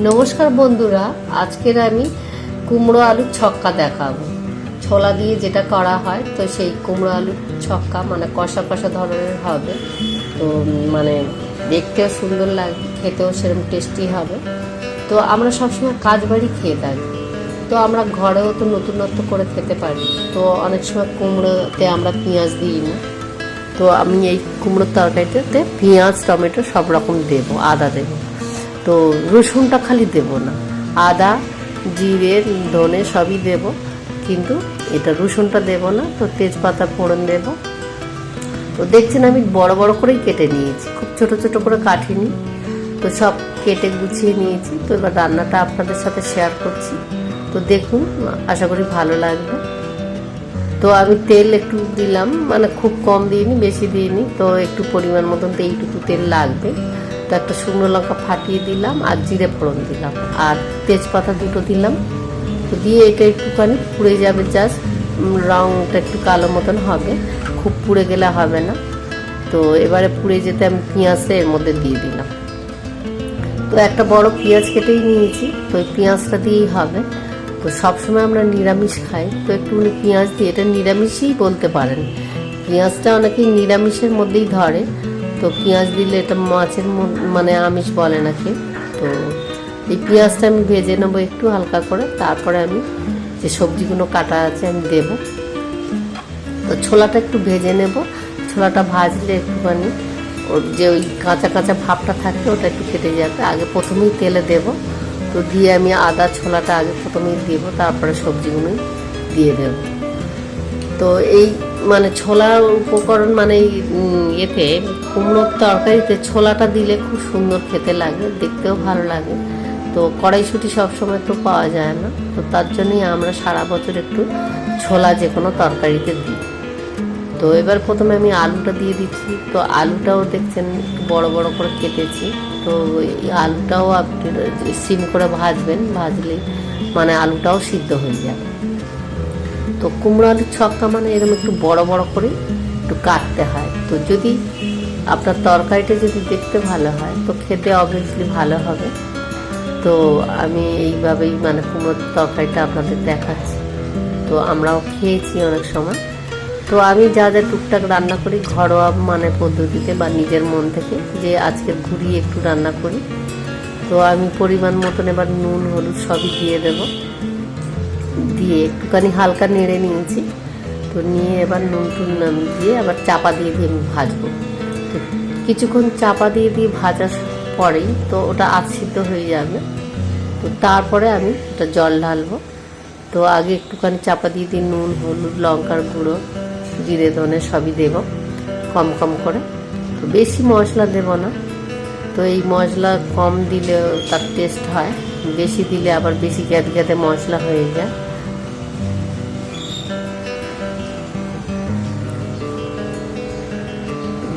নমস্কার বন্ধুরা, আজকের আমি কুমড়ো আলুর ছক্কা দেখাবো। ছোলা দিয়ে যেটা করা হয়, তো সেই কুমড়ো আলুর ছক্কা মানে কষা কষা ধরনের হবে। তো মানে দেখতেও সুন্দর লাগবে খেতেও সেরকম টেস্টি হবে। তো আমরা সবসময় কাজ বাড়ি খেয়ে থাকি। তো আমরা ঘরেও তো নতুনত্ব করে খেতে পারি। তো অনেক সময় কুমড়োতে আমরা পেঁয়াজ দিই না। তো আমি এই কুমড়োর তরকারিটাতে পেঁয়াজ, টমেটো সব রকম দেবো, আদা দেবো। তো রসুনটা খালি দেব না। আদা, জিরে, ধনে সবই দেব, কিন্তু এটা রসুনটা দেব না, তো তেজপাতা ফোড়ন দেব। তো দেখছেন আমি বড় বড় করেই কেটে নিয়েছি, খুব ছোট ছোট করে কাটিনি। তো সব কেটে গুছিয়ে নিয়েছি, তো এবার রান্নাটা আপনাদের সাথে শেয়ার করছি। তো দেখুন, আশা করি ভালো লাগবে। তো আমি তেল একটু দিলাম মানে খুব কম দিইনি, বেশি দিইনি, তো একটু পরিমাণ মতন তো এইটুকু তেল লাগবে। তো একটা শুকনো লঙ্কা ফাটিয়ে দিলাম আর জিরে ফোড়ন দিলাম। আর তেজপাতা দুটো দিলাম। তো দিয়ে এটা একটুখানি পুড়ে যাবে জাস্ট রঙটা একটু কালো মতন হবে। খুব পুড়ে গেলে হবে না। তো এবারে পুড়ে যেতে আমি পেঁয়াজটা এর মধ্যে দিয়ে দিলাম। তো একটা বড় পেঁয়াজ কেটেই নিয়েছি। তো ওই পেঁয়াজটা দিয়েই হবে। তো সবসময় আমরা নিরামিষ খাই। তো একটু পেঁয়াজ দিয়ে, এটা নিরামিষই বলতে পারেন। পেঁয়াজটা অনেকেই নিরামিষের মধ্যেই ধরে। তো পেঁয়াজ দিলে এটা মাছের মানে আমিষ বলে নাকি? তো এই পেঁয়াজটা আমি ভেজে নেব একটু হালকা করে, তারপরে আমি যে সবজিগুলো কাটা আছে আমি দেবো। তো ছোলাটা একটু ভেজে নেব, ছোলাটা ভাজলে একটুখানি ওর যে ওই কাঁচা কাঁচা ভাবটা থাকে ওটা একটু কেটে যাবে। আগে প্রথমেই তেলে দেব, তো দিয়ে আমি আদা ছোলাটা আগে প্রথমেই দেবো, তারপরে সবজিগুলোই দিয়ে দেব। তো এই মানে ছোলার উপকরণ মানে ইয়েতে, কুমড়োর তরকারিতে ছোলাটা দিলে খুব সুন্দর খেতে লাগে, দেখতেও ভালো লাগে। তো কড়াইশুঁটি সবসময় তো পাওয়া যায় না, তো তার জন্যই আমরা সারা বছর একটু ছোলা যে কোনো তরকারিতে দিই। তো এবার প্রথমে আমি আলুটা দিয়ে দিচ্ছি, তো আলুটাও দেখছেন বড় বড় করে কেটেছি, তো এই আলুটাও আপনি সিম করে ভাজবেন, ভাজলে মানে আলুটাও সিদ্ধ হয়ে যাবে। তো কুমড়ো আলুর ছক্কা মানে এরকম একটু বড় বড় করে একটু কাটতে হয়। তো যদি আপনার তরকারিটা যদি দেখতে ভালো হয়, তো খেতে অবভিয়াসলি ভালো হবে। তো আমি এইভাবেই মানে কুমড়োর তরকারিটা আপনাদের দেখাচ্ছি। তো আমরাও খেয়েছি অনেক সময়। তো আমি যা যা টুকটাক রান্না করি ঘরোয়া মানে পদ্ধতিতে বা নিজের মন থেকে যে আজকে ঘুরিয়ে একটু রান্না করি। তো আমি পরিমাণ মতন এবার নুন, হলুদ সবই দিয়ে দেব। দিয়ে একটুখানি হালকা নেড়ে নিয়েছি। তো নিয়ে এবার নুন টুন নাম দিয়ে আবার চাপা দিয়ে দিয়ে আমি ভাজবো। তো কিছুক্ষণ চাপা দিয়ে দিয়ে ভাজার পরেই তো ওটা আচ্ছিদ্দ হয়ে যাবে। তো তারপরে আমি ওটা জল ঢালবো। তো আগে একটুখানি চাপা দিয়ে দিয়ে নুন, হলুদ, লঙ্কার গুঁড়ো, জিরে, ধনে সবই দেব কম কম করে। তো বেশি মশলা দেব না। তো এই মশলা কম দিলে তার টেস্ট হয়। বেশি দিলে আবার বেশি গ্যাদ গ্যাদে মশলা হয়ে যায়।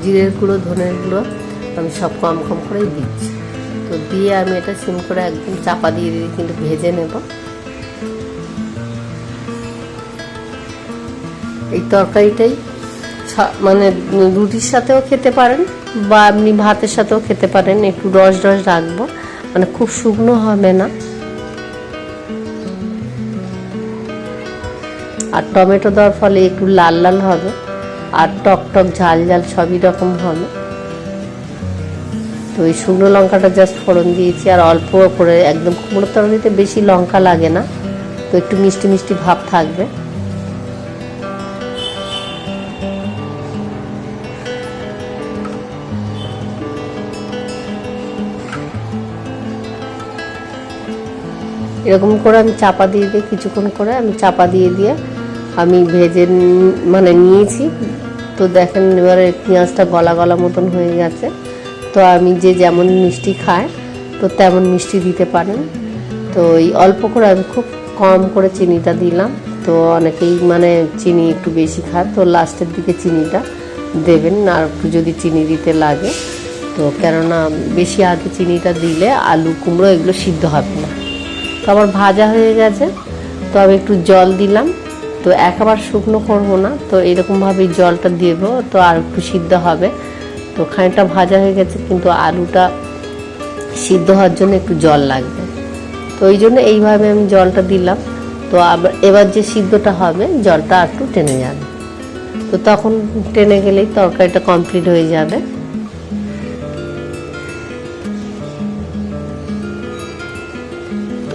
জিরের গুঁড়ো, ধনের গুঁড়ো আমি সব কম কম করেই দিচ্ছি। তো দিয়ে আমি এটা সিম করে একদম চাপা দিয়ে দিয়ে কিন্তু ভেজে নেব। এই তরকারিটাই মানে রুটির সাথেও খেতে পারেন বা আপনি ভাতের সাথেও খেতে পারেন, একটু রস রস রাখব। মানে খুব শুকনো হবে না। আর টমেটো দেওয়ার ফলে একটু লাল লাল হবে। আর টক টক, ঝাল ঝাল সবই রকম হবে। তো এই শুকনো লঙ্কাটা জাস্ট ফোড়ন দিয়েছি আর অল্প করে একদম কুমড়ো তরকারিতে বেশি লঙ্কা লাগে না, তো একটু মিষ্টি মিষ্টি ভাব থাকবে। এরকম করে আমি চাপা দিয়ে দিয়ে কিছুক্ষণ করে আমি চাপা দিয়ে দিয়ে আমি ভেজে মানে নিয়েছি। তো দেখেন এবারে পেঁয়াজটা গলা গলা মতন হয়ে গেছে। তো আমি যে যেমন মিষ্টি খায় তো তেমন মিষ্টি দিতে পারেন। তো এই অল্প করে আমি খুব কম করে চিনিটা দিলাম। তো অনেকেই মানে চিনি একটু বেশি খায়, তো লাস্টের দিকে চিনিটা দেবেন। আর একটু যদি চিনি দিতে লাগে, তো কেননা বেশি আগে চিনিটা দিলে আলু কুমড়ো এগুলো সিদ্ধ হবে না। তো আমার ভাজা হয়ে গেছে। তো আমি একটু জল দিলাম। তো একবার শুকনো করব না, তো এরকমভাবেই জলটা দেব, তো আর একটু সিদ্ধ হবে। তো খানিকটা ভাজা হয়ে গেছে, কিন্তু আলুটা সিদ্ধ হওয়ার জন্য একটু জল লাগবে। তো ওই জন্য এইভাবে আমি জলটা দিলাম। তো আবার এবার যে সিদ্ধটা হবে, জলটা আর একটু টেনে যাবে তো তখন টেনে গেলেই তরকারিটা কমপ্লিট হয়ে যাবে।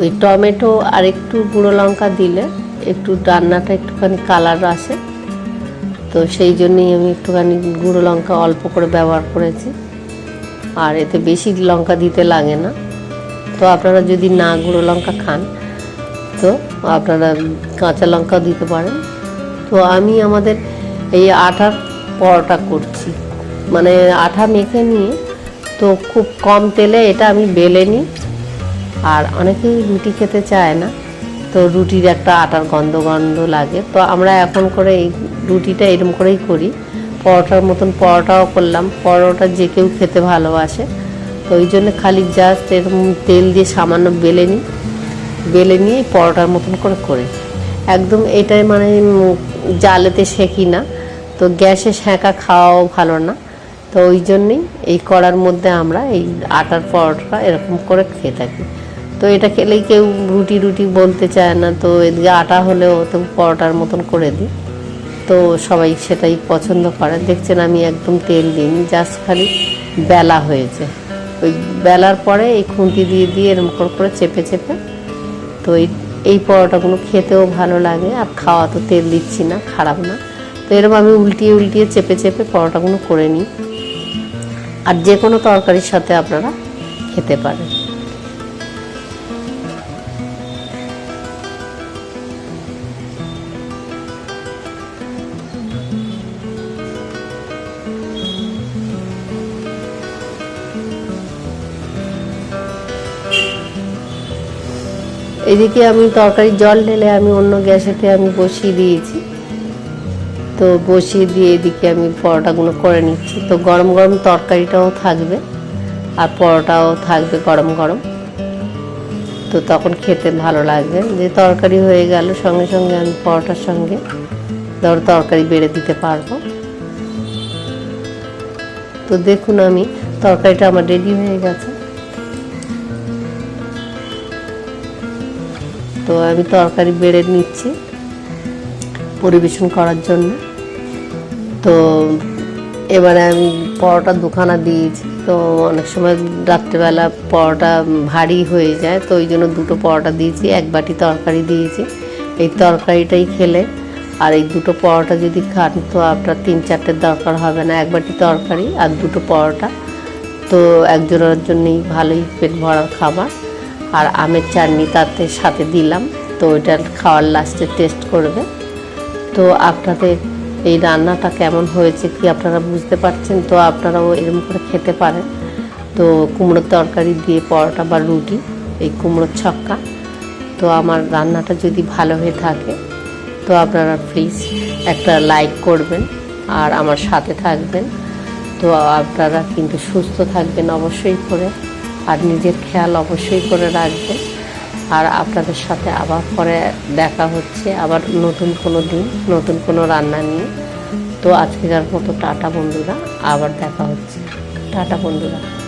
ওই টমেটো আর একটু গুঁড়ো লঙ্কা দিলে একটু রান্নাটা একটুখানি কালার আসে তো সেই জন্যই আমি একটুখানি গুঁড়ো লঙ্কা অল্প করে ব্যবহার করেছি। আর এতে বেশি লঙ্কা দিতে লাগে না। তো আপনারা যদি না গুঁড়ো লঙ্কা খান, তো আপনারা কাঁচা লঙ্কাও দিতে পারেন। তো আমি আমাদের এই আটার পরোটা করছি। মানে আঠা মেখে নিয়ে, তো খুব কম তেলে এটা আমি বেলে নিই। আর অনেকেই রুটি খেতে চায় না। তো রুটির একটা আটার গন্ধ গন্ধ লাগে। তো আমরা এখন করে এই রুটিটা এরম করেই করি। পরোটার মতন পরোটাও করলাম। পরোটা যে কেউ খেতে ভালোবাসে। তো ওই জন্য খালি জাস্ট এরকম তেল দিয়ে সামান্য বেলে নিই। বেলে নিয়ে পরোটার মতন করে করে। একদম এটাই মানে জালেতে সেঁকি না। তো গ্যাসে সেঁকা খাওয়াও ভালো না। তো ওই জন্যেই এই কড়ার মধ্যে আমরা এই আটার পরোটা এরকম করে খেয়ে থাকি। তো এটা খেলেই কেউ রুটি রুটি বলতে চায় না, তো এদিকে আটা হলেও তো পরোটার মতন করে দিই। তো সবাই সেটাই পছন্দ করে। দেখছেন আমি একদম তেল দিইনি জাস্ট খালি বেলা হয়েছে। ওই বেলার পরে এই খুন্তি দিয়ে দিয়ে এরকম করে করে চেপে চেপে তো এই এই পরোটাগুলো খেতেও ভালো লাগে, আর খাওয়া তো তেল দিচ্ছি না, খারাপ না। তো এরকম আমি উল্টিয়ে উল্টিয়ে চেপে চেপে পরোটাগুলো করে নিই। আর যে কোনো তরকারির সাথে আপনারা খেতে পারেন। এদিকে আমি তরকারি জল ঢেলে আমি অন্য গ্যাসেতে আমি বসিয়ে দিয়েছি। তো বসিয়ে দিয়ে এদিকে আমি পরোটাগুলো করে নিচ্ছি। তো গরম গরম তরকারিটাও থাকবে আর পরোটাও থাকবে গরম গরম। তো তখন খেতে ভালো লাগবে। যে তরকারি হয়ে গেল, সঙ্গে সঙ্গে আমি পরোটার সঙ্গে ধর তরকারি বেড়ে দিতে পারব। তো দেখুন আমি তরকারিটা আমার রেডি হয়ে গেছে। তো আমি তরকারি বেড়ে নিচ্ছি পরিবেশন করার জন্য। তো এবারে আমি পরোটা দুখানা দিয়েছি। তো অনেক সময় রাত্রেবেলা পরোটা ভারী হয়ে যায়, তো ওই জন্য দুটো পরোটা দিয়েছি, এক বাটি তরকারি দিয়েছি। এই তরকারিটাই খেলে আর এই দুটো পরোটা যদি খান তো আপনার তিন চারটের দরকার হবে না, এক বাটি তরকারি আর দুটো পরোটা। তো একজনের জন্যই ভালোই পেট ভরার খাবার। আর আমের চাটনি তাতে সাথে দিলাম। তো ওইটা খাওয়ার লাস্টে টেস্ট করবে। তো আপনাদের এই রান্নাটা কেমন হয়েছে কি আপনারা বুঝতে পারছেন? তো আপনারাও এরকম করে খেতে পারেন। তো কুমড়োর তরকারি দিয়ে পরোটা বা রুটি, এই কুমড়োর ছক্কা। তো আমার রান্নাটা যদি ভালো হয়ে থাকে, তো আপনারা প্লিজ একটা লাইক করবেন আর আমার সাথে থাকবেন। তো আপনারা কিন্তু সুস্থ থাকবেন অবশ্যই করে। আর নিজের খেয়াল অবশ্যই করে রাখবে। আর আপনাদের সাথে আবার পরে দেখা হচ্ছে, আবার নতুন কোনো দিন, নতুন কোনো রান্না নিয়ে। তো আজকের মতো টাটা বন্ধুরা, আবার দেখা হচ্ছে। টাটা বন্ধুরা।